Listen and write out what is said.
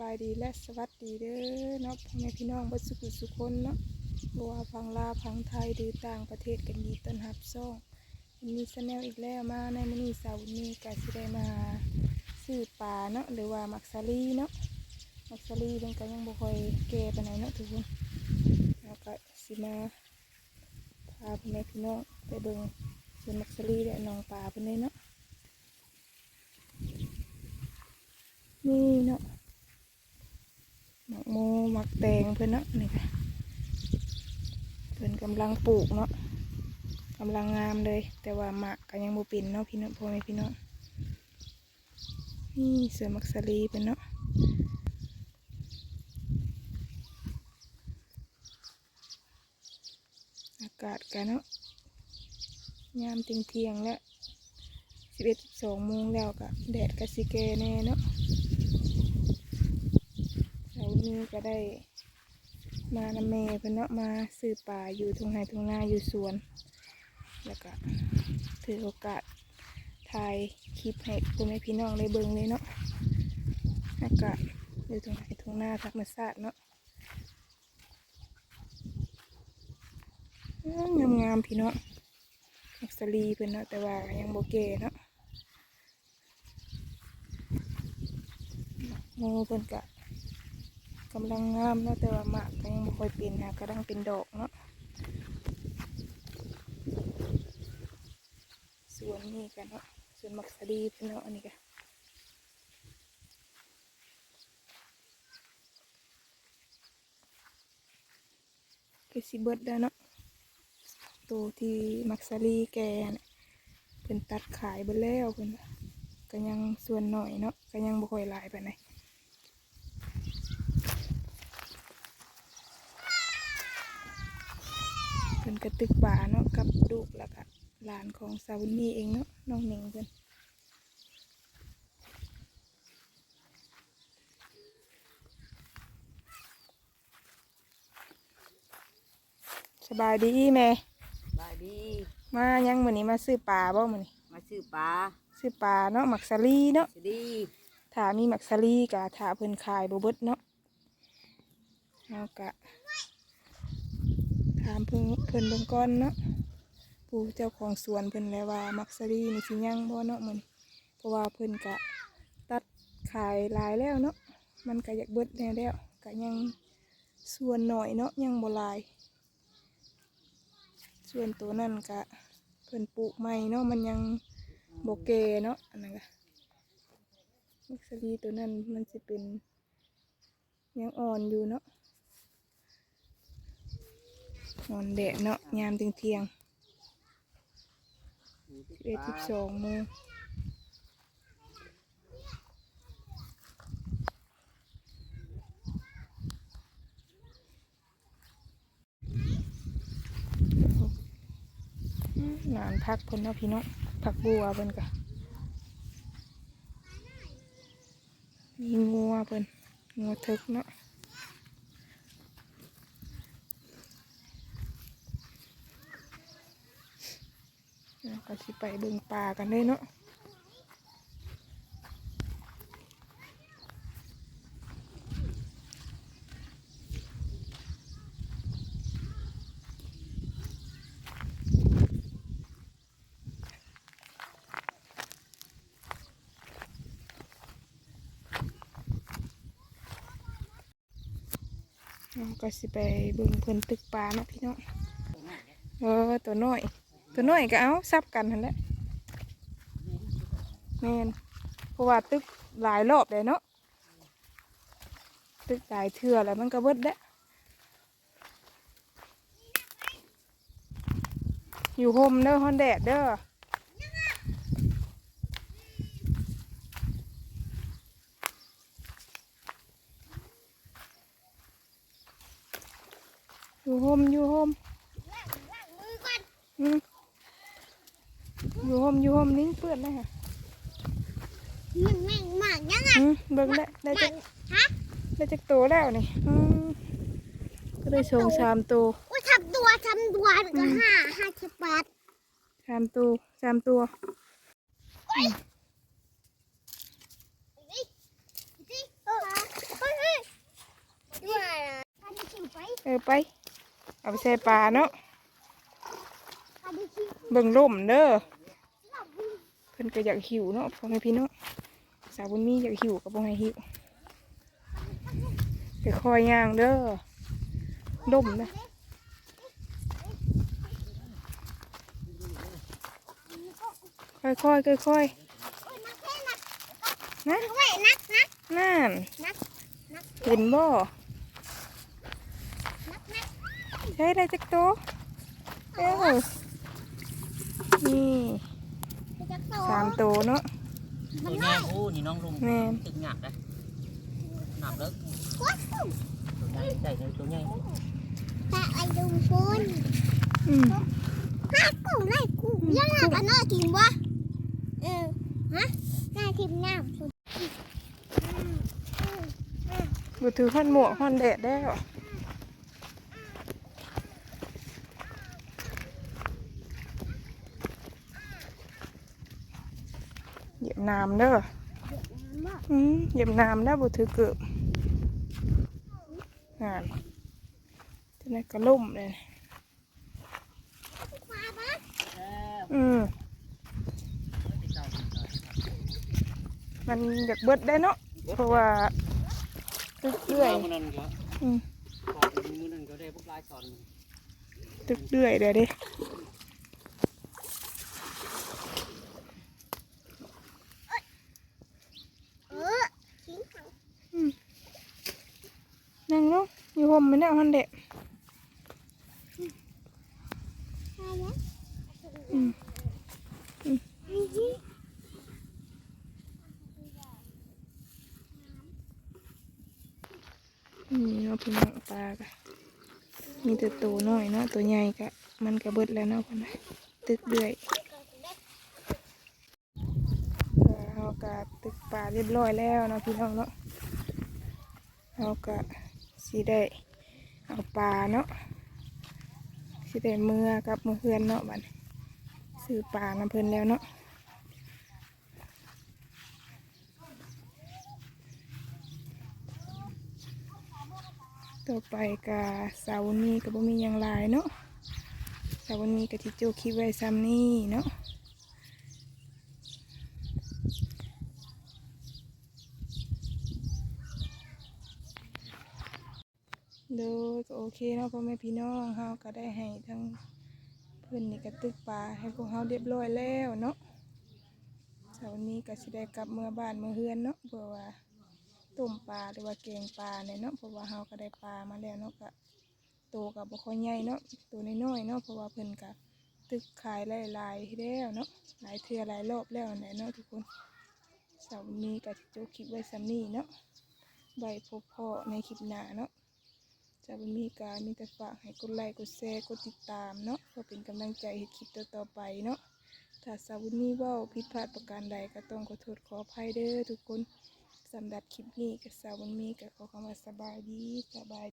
บายดีและสวัสดีเด้อเนาะพ่อแม่พี่น้องบัสุขุสุคนเนาะบัวาพังลาวพังไทยหรือต่างประเทศกันยีต้นรับซ่องมีสแนลอีกแล้วมาในมื้อนี้สาวบุญนี้ก็สิได้มาซื้อปลาเนาะหรือว่ามักซาลีเนาะมักซาลีเพิ่นก็ยังบ่ค่อยแก่ปานใดเนาะทุกคนแล้วก็สิมาพาพ่อแม่พี่น้องไปเบิ่งสวนมักซาลีและหนองปลาเพิ่นเลยเนาะนี่เนาะ หมักโมหมักแตงเพื่อนเนาะนี่ค่ะเพื่อนกำลังปลูกเนาะกำลังงามเลย แต่ว่าหมักก็ยังบ่เป็นเนาะพี่น้องพ่อแม่พี่น้องนี่สวนมักสลีเป็นเนาะอากาศกันเนาะยามเที่ยงเที่ยงแล้วสิบเอ็ดสิบสองโมงแล้วก็แดดก็สิแกแน่เนาะ นี้ก็ได้ มานำเมเพิ่นเนาะมาซื้อป่าอยู่ทุ่งไร่ทุ่งนาอยู่สวน แล้วก็ถือโอกาสถ่ายคลิปให้พ่อแม่พี่น้องได้เบิ่งเลยเนาะอากาศอยู่ทุ่งไร่ทุ่งนาธรรมชาติเนาะงามงามๆพี่เน้องมักสลีเพิ่นเนาะแต่ว่ายังโบเกเนาะโมเพิ่นกะ กำลังงามเนาะแต่ว่าหมากก็ยังไม่ค่อยเป็นนะกำลังเป็นดอกเนาะส่วนนี้กันเนาะส่วนมักสะดีเนเนาะอันนี้กันก็สิเบิดแล้วเนาะตัวที่มักสลีแกน่ะเป็นตัดขายไปแล้วเป็นว่าก็ยังส่วนหน่อยเนาะก็ยังบ่ค่อยหลายไปไหนใด เป็น กระตึกป่าเนาะกับลูกแล้วก็หลานของสาวนี่เองเนาะน้องหนิงเพิ่นสบายดีแม่บายดีมายังมื้อนี้มาซื้อปลาบ่มื้อนี้มาซื้อปลาซื้อปลาเนาะหมักสาลีเนาะสดีถ้ามีหมักสาลีก็ถ้าเพิ่นขายบ่เบิดเนาะเฮาก็ ถามเพิ่นเพิ่นเบิ่งก่อนเนาะผู้เจ้าของสวนเพิ่นแล้วว่ามักสลีนี่สิยังบ่เนาะมื้อนี้เพราะว่าเพิ่นก็ตัดขายหลายแล้วเนาะมันก็อยากเบิดแน่แล้วก็ยังส่วนหน่อยเนาะยังบ่หลาย ส่วนตัวนั้นก็เพิ่นปลูกใหม่เนาะมันยังบ่แก่เนาะอันนั้นก็มักสลีตัวนั้นมันสิเป็นยังอ่อนอยู่เนาะ อ่อนแดดเนาะยามเที่ยงๆสิบเอ็ดสิบสองโมงนานพักเพิ่นเนาะพี่เนาะพักบัวเพิ่นกะมีงัวเพิ่นงัวทึกเนาะแล้ว ก็สิไปเบิ่งป่ากันเลยเนาะก็สิไปเบิ่งเพิ่นตึกปลาเนาะพี่น้องเออตัวน้อย ตัวน้อยก็เอาซับกันหั่นแหละแม่นเพราะว่าตึกหลายรอบเลยเนาะตึกหลายเทื่อแล้วมันก็เบิดแล้วอยู่โฮมเด้อฮอนแดดเด้ออยู่โฮมอยู่โฮมอืม อยู่โฮมอยู่โฮมนิ้งเปื้อนเลยค่ะมันแม่งมากยังไงอืมเบิ่งได้ได้จักฮะได้จักตัวแล้วนี่อืมก็ได้ส่งสามตัวอุ้ยทำตัวทำตัวมันก็ห้าห้าสิบบาทสามตัวสามตัวดิเออเฮ้ยด้วยพาดิคิวไปเออไป เอาไปใส่ปลาเนาะพาดิคิวเบิ่งล่มเด้อหลับวิ่ง เพิ่นก็อยากหิวเนาะพ่อแม่พี่เนาะสาวบุญมีอยากหิวก็บ่ให้หิวไปคอยย่างเด้อล่มนะค่อยๆค่อยๆค่อยโอ้ยนักแค่นักๆนะเว้ยนักนักนั่นเห็นบ่นักนักใช้ได้จักโตเออนี่ จักโตสามโตวเนาะมัตันวน้แง่อยโอ้นี่น้องลุงแม่น ตึกหนักนะหนักเลิกกดปุ่มตัวใหญ่ใหญ่เลยตัวใหญ่แต่ไอ้ดุงปุนอืมห้ากุ้งไล่กุ้งยังหนักอันน่ากินวะเออฮะน่าทิมน้ำสุดบ่ถือฮ้อนหมวกฮ้อนแดดได้ว เหยียบน้ำเด้ออืมเหยียบน้ำได้บ่ถือเกือบงานจะนั่นก็ล่มเลยมาปะอืมมันอยากเบิดได้เนาะเพราะว่าตึกเรื่อยมันนั่นก็อืมพอมือนั่นก็ได้พวกลายสอนตึกเรื่อยเดี๋ยวดิ เออทิ้งถัง นั่งเนาะอยู่ห่มไม่ได้ฮันเดะใช่แล้วอืมนี่เนาพี่น้องปลากะมีแต่ตัวน้อยเนาะตัวใหญ่กะ มันกระเบิดแล้วเนาะคนนะตึกเรื่อยเรากะตึกปลาเรียบร้อยแล้วเนาะพี่น้องเนาะเรากะ สีได้เอาปลาเนาะสีได้เมื่อกับมือเพื่อนเนาะบัดนี้ซื้อปลาน้ำเพิ่นแล้วเนาะต่อไปกะเสาร์นี้ก็บ่มียังหลายเนาะเสาร์นี้ก็ที่โจคลิปไว้ซ้ำนี่เนาะ โดยก็โอเคเนาะพ่อแม่พี่น้องเฮาก็ได้ให้ทั้งเพื่อนนี่ก็ตึกปลาให้พวกเฮาเรียบร้อยแล้วเนาะเสาร์นี้ก็สิได้กลับเมื่อบ้านเมื่อเฮือนเนาะเพื่อว่าต้มปลาหรือว่าแกงปลาเนี่ยเนาะเพราะว่าเฮาก็ได้ปลามาแล้วเนาะก็โตกับบ่ค่อยใหญ่เนาะตัวน้อยๆเนาะเพราะว่าเพิ่นก็ตึกขายหลายๆแล้วเนาะหลายเทื่อหลายรอบแล้วนั่นเนาะทุกคนเสาร์นี้ก็สิจบคลิปไว้ซ้ำนี้เนาะไว้พบพ่อในคลิปหน้าเนาะ จะบ่มีการมีแต่ฝากให้กดไลค์กดแชร์กดติดตามเนาะเพื่อเป็นกำลังใจให้คลิปต่อๆไปเนาะถ้าสาวบุญมีเว้าผิดพลาดประการใดก็ต้องขอโทษขออภัยเด้อทุกคนสำหรับคลิปนี้กับสาวนมีก็ขอคำว่าสบายดีสบาย